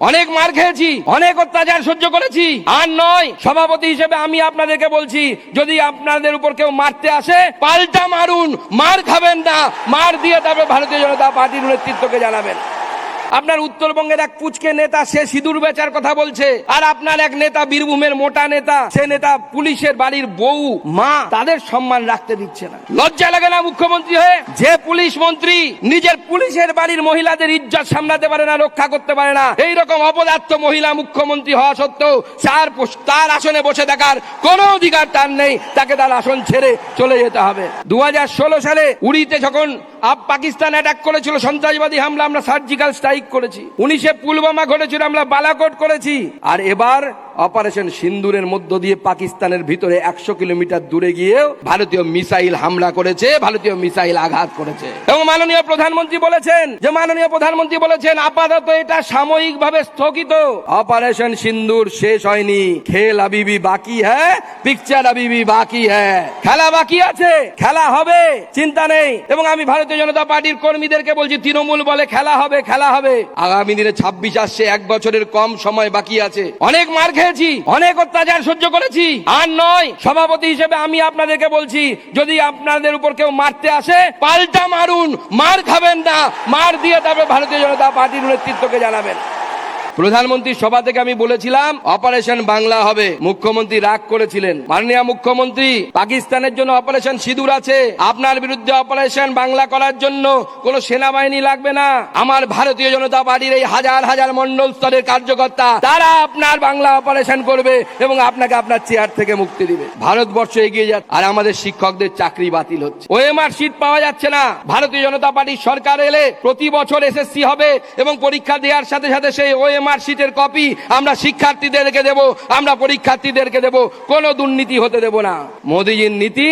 অনেক মার খেয়েছি, অনেক অত্যাচার সহ্য করেছি। আর নয়, সভাপতি হিসেবে আমি আপনাদেরকে বলছি, যদি আপনাদের উপর কেউ মারতে আসে, পাল্টা মারুন, মার খাবেন না, মার দিয়ে তারপরে ভারতীয় জনতা পার্টির নেতৃত্বকে জানাবেন। আপনার উত্তরবঙ্গের এক পুচকে নেতা, সে সিঁদুর বেচার কথা বলছে। আর আপনার এক নেতা, বীরভূমের মোটা নেতা, সে নেতা পুলিশের বাড়ির বউ, মা, তাদের সম্মান রাখতে দিচ্ছে না। লজ্জা লাগে না মুখ্যমন্ত্রী হয়ে? যে পুলিশ মন্ত্রী নিজের পুলিশের বাড়ির মহিলাদের ইজ্জত সামলাতে পারে না, রক্ষা করতে পারে না এই রকম অপদার্থ মহিলা মুখ্যমন্ত্রী হওয়া সত্ত্বেও তার তার আসনে বসে থাকার কোনো অধিকার তার নেই, তাকে তার আসন ছেড়ে চলে যেতে হবে। দু হাজার ষোলো সালে উড়িতে যখন পাকিস্তান অ্যাটাক করেছিল সন্ত্রাসবাদী হামলা, আমরা সার্জিক্যাল স্ট্রাইক করেছি। উনিশে পুলবামা ঘটেছিল আমরা বালাকোট করেছি। আর এবার অপারেশন সিন্দুরের মধ্য দিয়ে পাকিস্তানের ভিতরে একশো কিলোমিটার দূরে গিয়েও ভারতীয় মিসাইল হামলা করেছে, ভারতীয় মিসাইল আঘাত করেছে। এবং মাননীয় প্রধানমন্ত্রী বলেছেন যে, মাননীয় প্রধানমন্ত্রী বলেছেন, আপাতত এটা সাময়িকভাবে স্থগিত। অপারেশন সিন্দুর শেষ হয়নি। খেল আবিবি বাকি হ্যাঁ? পিকচার আবিবি বাকি হ্যাঁ? খেলা বাকি আছে, খেলা হবে, চিন্তা নেই। এবং আমি ভারতীয় জনতা পার্টির কর্মীদেরকে বলছি, তৃণমূল বলে খেলা হবে খেলা হবে। আগামী দিনে ছাব্বিশ আসছে, এক বছরের কম সময় বাকি আছে। অনেক মার খেয়েছি অনেক অত্যাচার সহ্য করেছি। আর নয়, সভাপতি হিসেবে আমি আপনাদেরকে বলছি, যদি আপনাদের উপর কেউ মারতে আসে, পাল্টা মারুন, মার খাবেন না, মার দিয়ে তারপরে ভারতীয় জনতা পার্টির নেতৃত্বকে জানাবেন। প্রধানমন্ত্রীর সভা থেকে আমি বলেছিলাম, অপারেশন বাংলা হবে। মুখ্যমন্ত্রী রাগ করেছিলেন। মাননীয় মুখ্যমন্ত্রী, পাকিস্তানের জন্য অপারেশন সিঁদুর আছে। আপনার বিরুদ্ধে অপারেশন বাংলা করার জন্য কোনো সেনাবাহিনী লাগবে না। আমার ভারতীয় জনতা পার্টির এই হাজার হাজার মন্ডল স্তরের কার্যকর্তা, তারা আপনার বাংলা অপারেশন করবে এবং আপনাকে আপনার চেয়ার থেকে মুক্তি দিবে। ভারতবর্ষ এগিয়ে যাচ্ছে আর আমাদের শিক্ষকদের চাকরি বাতিল হচ্ছে। ওএমআর সিট পাওয়া যাচ্ছে না। ভারতীয় জনতা পার্টির সরকার এলে প্রতি বছর এসএসসি হবে এবং পরীক্ষা দেওয়ার সাথে সাথে সেই ওএমআর সিটের কপি আমরা শিক্ষার্থীদেরকে দেব, আমরা পরীক্ষার্থীদেরকে দেব, কোনো দুর্নীতি হতে দেব না। মোদিজির নীতি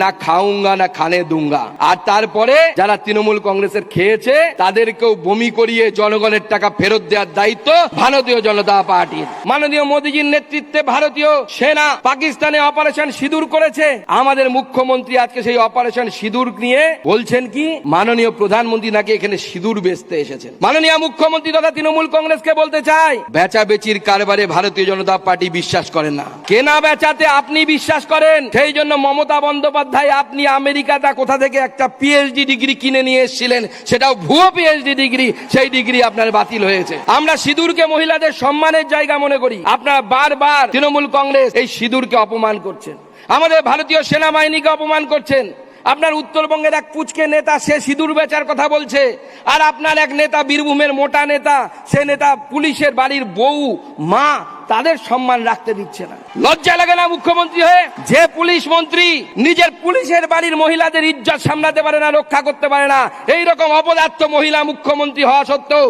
না খাউঙ্গা না খানে দুঙ্গা। আর তারপরে যারা তৃণমূল কংগ্রেসের খেয়েছে, তাদেরকেও বমি করিয়ে জনগণের টাকা ফেরত দেওয়ার দায়িত্ব ভারতীয় জনতা পার্টির। মাননীয় মোদীজির নেতৃত্বে ভারতীয় সেনা পাকিস্তানে অপারেশন সিঁদুর করেছে। আমাদের মুখ্যমন্ত্রী আজকে সেই অপারেশন সিঁদুর নিয়ে বলছেন কি, মাননীয় প্রধানমন্ত্রী নাকি এখানে সিঁদুর বেচতে এসেছেন। মাননীয় মুখ্যমন্ত্রী তথা তৃণমূল কংগ্রেসকে বলতে চাই বেচা বেচির কারবারে ভারতীয় জনতা পার্টি বিশ্বাস করেন না। কেনা বেচাতে আপনি বিশ্বাস করেন, সেই জন্য মমতা বন্দ্যোপাধ্যায় আপনি আমেরিকাটা কোথা থেকে একটা পিএইচডি ডিগ্রি কিনে নিয়ে এসেছিলেন? সেটাও ভুয়ো পিএইচডি ডিগ্রি, সেই ডিগ্রি আপনার বাতিল হয়েছে। আমরা সিঁদুরকে মহিলাদের সম্মানের জায়গা মনে করি। আপনারা বারবার তৃণমূল কংগ্রেস এই সিঁদুরকে অপমান করছেন। আমাদের ভারতীয় সেনাবাহিনীকে অপমান করছেন। আপনার উত্তরবঙ্গের এক পুচকে নেতা, সে সিঁদুর বেচার কথা বলছে। আর আপনার এক নেতা, বীরভূমের মোটা নেতা, সে নেতা পুলিশের বাড়ির বউ, মা তাদের সম্মান রাখতে দিচ্ছে না। লজ্জা লাগে না মুখ্যমন্ত্রী হয়ে? যে পুলিশ মন্ত্রী নিজের পুলিশের বাড়ির মহিলাদের ইজ্জত সামলাতে পারে না, রক্ষা করতে পারে না এই রকম অপদার্থ মহিলা মুখ্যমন্ত্রী হওয়া সত্ত্বেও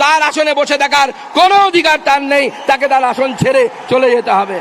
তার আসনে বসে থাকার কোনো অধিকার তার নেই, তাকে তার আসন ছেড়ে চলে যেতে হবে।